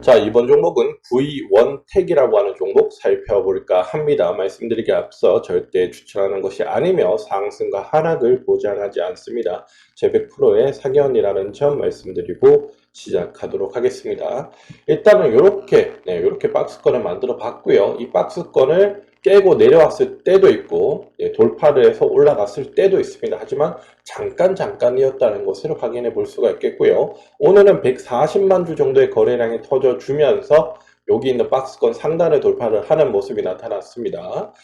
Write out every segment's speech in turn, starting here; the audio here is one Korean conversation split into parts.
자, 이번 종목은 V1택이라고 하는 종목 살펴볼까 합니다. 말씀드리기 앞서 절대 추천하는 것이 아니며 상승과 하락을 보장하지 않습니다. 제 100%의 사견이라는 점 말씀드리고 시작하도록 하겠습니다. 일단은 이렇게, 네, 이렇게 박스권을 만들어 봤고요. 이 박스권을 깨고 내려왔을 때도 있고, 예, 돌파를 해서 올라갔을 때도 있습니다. 하지만 잠깐 잠깐이었다는 것을 확인해 볼 수가 있겠고요. 오늘은 140만 주 정도의 거래량이 터져주면서 여기 있는 박스권 상단을 돌파를 하는 모습이 나타났습니다.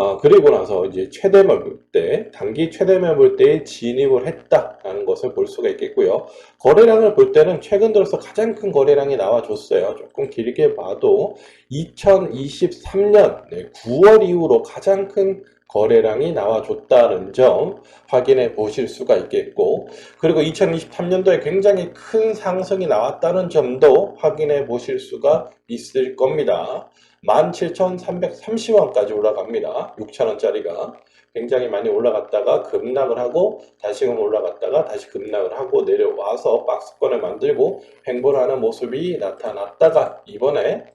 어, 그리고 나서 이제 최대매 볼때, 단기 최대매 볼 때에 진입을 했다라는 것을 볼 수가 있겠고요. 거래량을 볼 때는 최근 들어서 가장 큰 거래량이 나와줬어요. 조금 길게 봐도 2023년 9월 이후로 가장 큰 거래량이 나와줬다는 점 확인해 보실 수가 있겠고 그리고 2023년도에 굉장히 큰 상승이 나왔다는 점도 확인해 보실 수가 있을 겁니다. 17,330원까지 올라갑니다. 6,000원짜리가 굉장히 많이 올라갔다가 급락을 하고 다시금 올라갔다가 다시 급락을 하고 내려와서 박스권을 만들고 횡보를 하는 모습이 나타났다가 이번에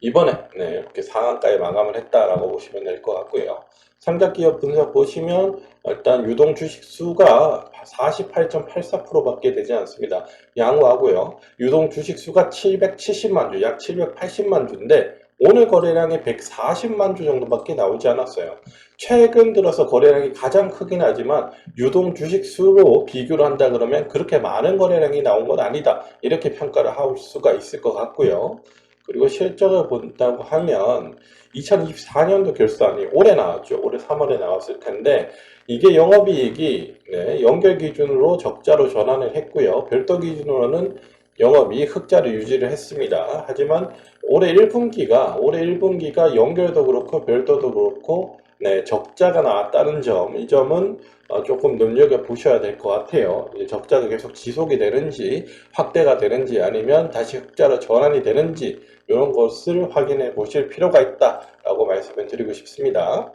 이번에 네, 이렇게 상한가에 마감을 했다라고 보시면 될 것 같고요. 삼각기업 분석 보시면 일단 유동 주식 수가 48.84%밖에 되지 않습니다. 양호하고요. 유동 주식 수가 770만 주, 약 780만 주인데 오늘 거래량이 140만 주 정도밖에 나오지 않았어요. 최근 들어서 거래량이 가장 크긴 하지만 유동 주식 수로 비교를 한다 그러면 그렇게 많은 거래량이 나온 건 아니다. 이렇게 평가를 할 수가 있을 것 같고요. 그리고 실적을 본다고 하면 2024년도 결산이 올해 나왔죠. 올해 3월에 나왔을 텐데 이게 영업이익이 네, 연결 기준으로 적자로 전환을 했고요. 별도 기준으로는 영업이 흑자를 유지를 했습니다. 하지만 올해 1분기가 올해 1분기가 연결도 그렇고 별도도 그렇고 네, 적자가 나왔다는 점, 이 점은 어, 조금 눈여겨 보셔야 될 것 같아요. 적자가 계속 지속이 되는지, 확대가 되는지, 아니면 다시 흑자로 전환이 되는지, 이런 것을 확인해 보실 필요가 있다라고 말씀을 드리고 싶습니다.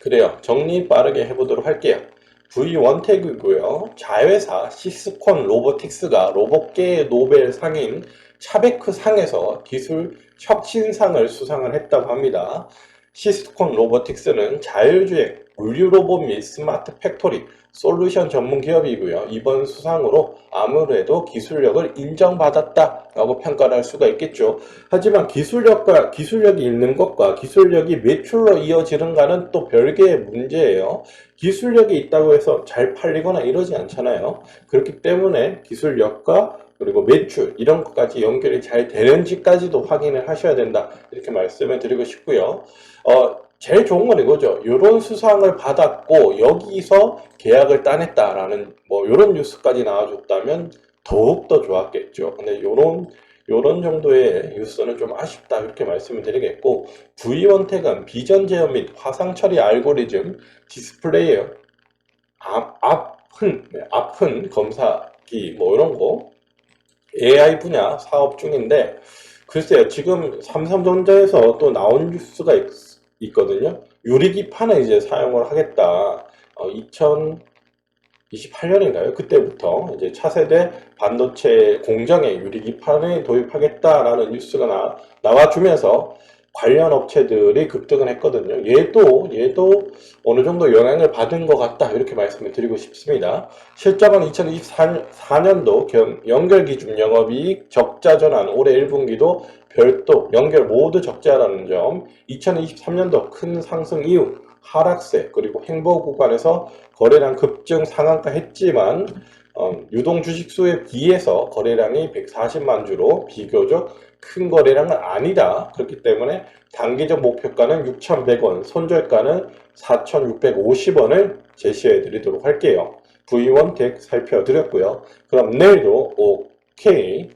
그래요. 정리 빠르게 해보도록 할게요. V1 태그고요. 자회사 시스콘 로보틱스가 로봇계의 노벨 상인 차베크 상에서 기술 혁신상을 수상을 했다고 합니다. 시스콘 로보틱스는 자율주행, 물류 로봇 및 스마트 팩토리, 솔루션 전문 기업이고요. 이번 수상으로 아무래도 기술력을 인정받았다라고 평가를 할 수가 있겠죠. 하지만 기술력과 기술력이 있는 것과 기술력이 매출로 이어지는가는 또 별개의 문제예요. 기술력이 있다고 해서 잘 팔리거나 이러지 않잖아요. 그렇기 때문에 기술력과 그리고 매출 이런 것까지 연결이 잘 되는지까지도 확인을 하셔야 된다 이렇게 말씀을 드리고 싶고요. 어, 제일 좋은 건 이거죠. 이런 수상을 받았고 여기서 계약을 따냈다라는 뭐 이런 뉴스까지 나와줬다면 더욱 더 좋았겠죠. 근데 이런 이런 정도의 뉴스는 좀 아쉽다 이렇게 말씀을 드리겠고 V1택은 비전 제어 및 화상 처리 알고리즘 디스플레이어 앞, 앞은 네, 앞은 검사기 뭐 이런 거 AI 분야 사업 중인데 글쎄요 지금 삼성전자에서 또 나온 뉴스가 있, 있거든요. 유리기판을 이제 사용을 하겠다. 어, 2028년인가요? 그때부터 이제 차세대 반도체 공정에 유리기판을 도입하겠다라는 뉴스가 나, 나와주면서 관련 업체들이 급등을 했거든요. 얘도 얘도 어느 정도 영향을 받은 것 같다 이렇게 말씀을 드리고 싶습니다. 실적은 2024년도 연결 기준 영업이익 적자 전환 올해 1분기도 별도 연결 모두 적자라는 점 2023년도 큰 상승 이후 하락세 그리고 행보 구간에서 거래량 급증 상한가 했지만 어, 유동 주식수에 비해서 거래량이 140만 주로 비교적 큰 거래량은 아니다. 그렇기 때문에 단기적 목표가는 6,100원, 손절가는 4,650원을 제시해 드리도록 할게요. V1 덱 살펴드렸고요. 그럼 내일도 오케이.